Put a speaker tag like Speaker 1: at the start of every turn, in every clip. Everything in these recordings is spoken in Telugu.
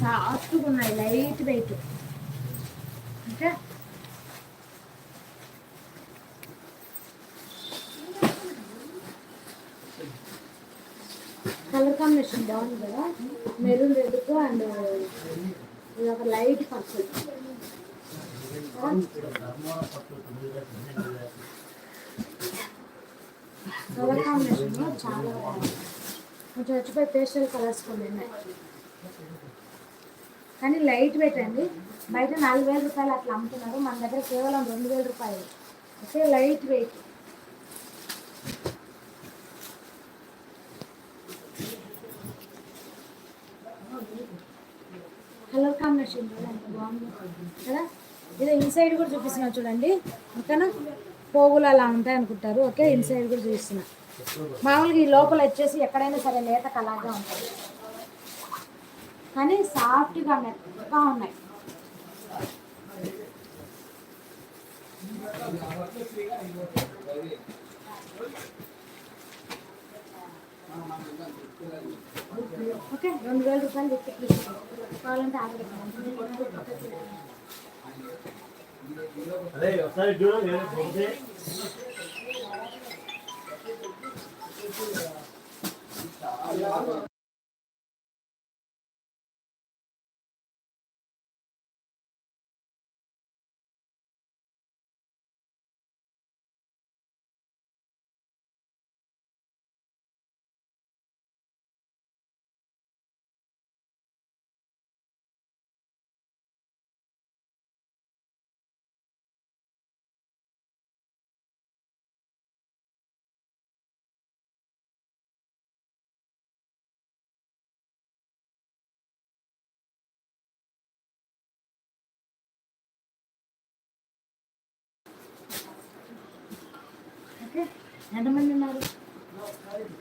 Speaker 1: సాఫ్ట్గా ఉన్నాయి light weight. Okay colour combination బాగుంది కదా? మెరూన్ రెడ్కు అండ్ ఇది ఒక లైట్ పర్పుల్. కలర్ కాంబినేషన్ చాలా బాగుంది. కొంచెం వచ్చిపోయి పేస్టల్ కలర్స్ కొన్ని ఉన్నాయి. కానీ లైట్ వెయిట్ అండి. బయట నాలుగు వేల రూపాయలు అట్లా అమ్ముతున్నారు. మన దగ్గర కేవలం రెండు వేల రూపాయలు. Okay light weight. Colour combination బాగుంది కదా? ఇది ఇన్సైడ్ కూడా చూపిస్తున్నా చూడండి. ఓకేనా? పోగులు అలా ఉంటాయి అనుకుంటారు. ఓకే ఇన్సైడ్ కూడా చూపిస్తున్నా. మామూలుగా ఈ లోపల వచ్చేసి ఎక్కడైనా సరే లేత కలర్గా ఉంటుంది. కానీ సాఫ్ట్గా మెత్తగా ఉన్నాయి. ఓకే రెండు వేల రూపాయలు ప్లీజ్ కావాలంటే ఆర్డర్ ఎంతమంది ఉన్నారు?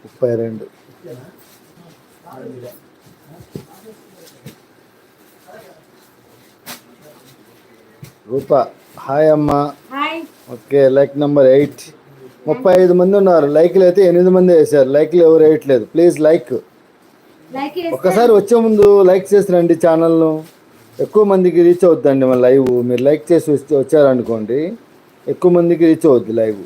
Speaker 2: ముప్పై రెండు. రూప హాయ్ అమ్మా. Okay like number eight. ముప్పై ఐదు మంది ఉన్నారు. లైక్లు అయితే ఎనిమిది మంది వేశారు. లైక్లు ఎవరు వేయట్లేదు. Please like. ఒక్కసారి వచ్చే ముందు లైక్ చేసి రండి ఛానల్ను. ఎక్కువ మందికి రీచ్ అవుద్దండి మన లైవ్. మీరు లైక్ చేసి వచ్చి వచ్చారనుకోండి ఎక్కువ మందికి రీచ్ అవుద్ది లైవ్.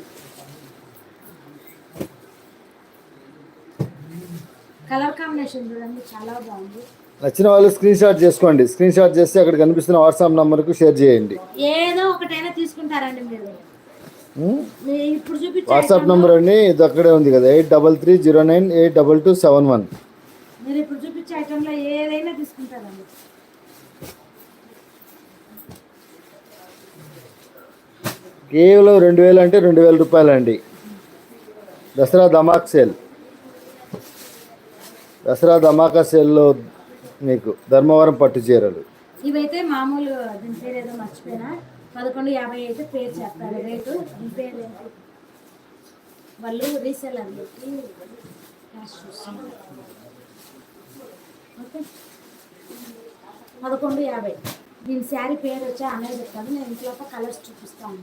Speaker 1: కలర్ కాంబినేషన్ చూడండి చాలా బాగుంది.
Speaker 2: నచ్చిన వాళ్ళు స్క్రీన్ షాట్ చేసుకోండి. స్క్రీన్ షాట్ చేస్తే అక్కడ కనిపిస్తున్న వాట్సాప్ నంబర్కు షేర్ చేయండి.
Speaker 1: ఏదో ఒకటైనా తీసుకుంటారండి మీరు. ఇప్పుడు చూపించే
Speaker 2: వాట్సాప్ నంబర్ అండి ఇది అక్కడే ఉంది కదా eight double three zero nine eight double two seven one.
Speaker 1: మీరు ఇప్పుడు చూపించే ఐటెంలో ఏదైనా తీసుకుంటారండి.
Speaker 2: కేవలం రెండు వేలు అంటే రెండు వేల రూపాయలు అండి దసరా ధమాక్ సేల్. దసరా ధమాకా సేల్లో మీకు ధర్మవరం పట్టు చీరలు.
Speaker 1: ఇవైతే మామూలు దీని పేరు ఏదో మర్చిపోయినా. పదకొండు యాభై అయితే పేరు చెప్పారు రేటు దీని పేరు ఏంటి? వాళ్ళు రీసెల్ క్యాష్ ఓకే? పదకొండు యాభై. దీని శారీ పేరు వచ్చి అనేది చెప్తాను నేను ఇంట్లో కలర్స్ చూపిస్తాను.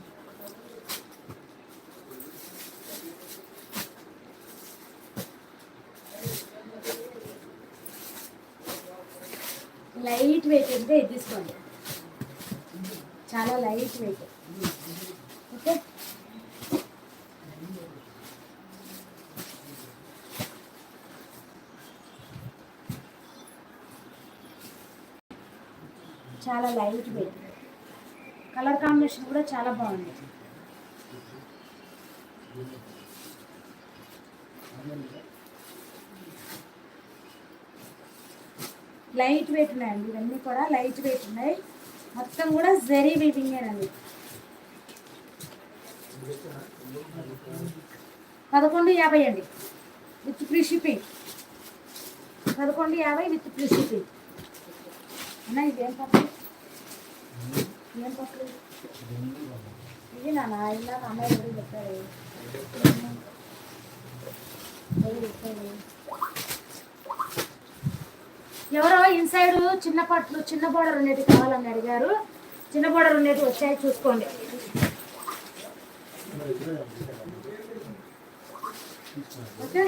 Speaker 1: లైట్ వెయిట్ అంటే ఇది తీసుకోండి. చాలా లైట్ వెయిట్. ఓకే? చాలా లైట్ వెయిట్. కలర్ కాంబినేషన్ కూడా చాలా బాగుంది. లైట్ వెయిట్ ఉన్నాయండి ఇవన్నీ కూడా లైట్ వెయిట్ ఉన్నాయి. మొత్తం కూడా జరీ వీవింగేనండి పదకొండు యాభై అండి విత్ ఫ్రీ షిప్పింగ్. పదకొండు యాభై విత్ ఫ్రీ షిప్పింగ్. ఉన్నాయి ఇదేం పక్కన ఏం పక్కన ఇది నా నాయన అమ్మాయి ఎవరు చెప్పారు? చెప్పారు? ఎవరో ఇన్సైడ్ చిన్న పట్లు చిన్న బోర్డర్ ఉండేది కావాలని అడిగారు. చిన్న బోర్డర్ ఉండేది వచ్చాయి చూసుకోండి. ఓకే?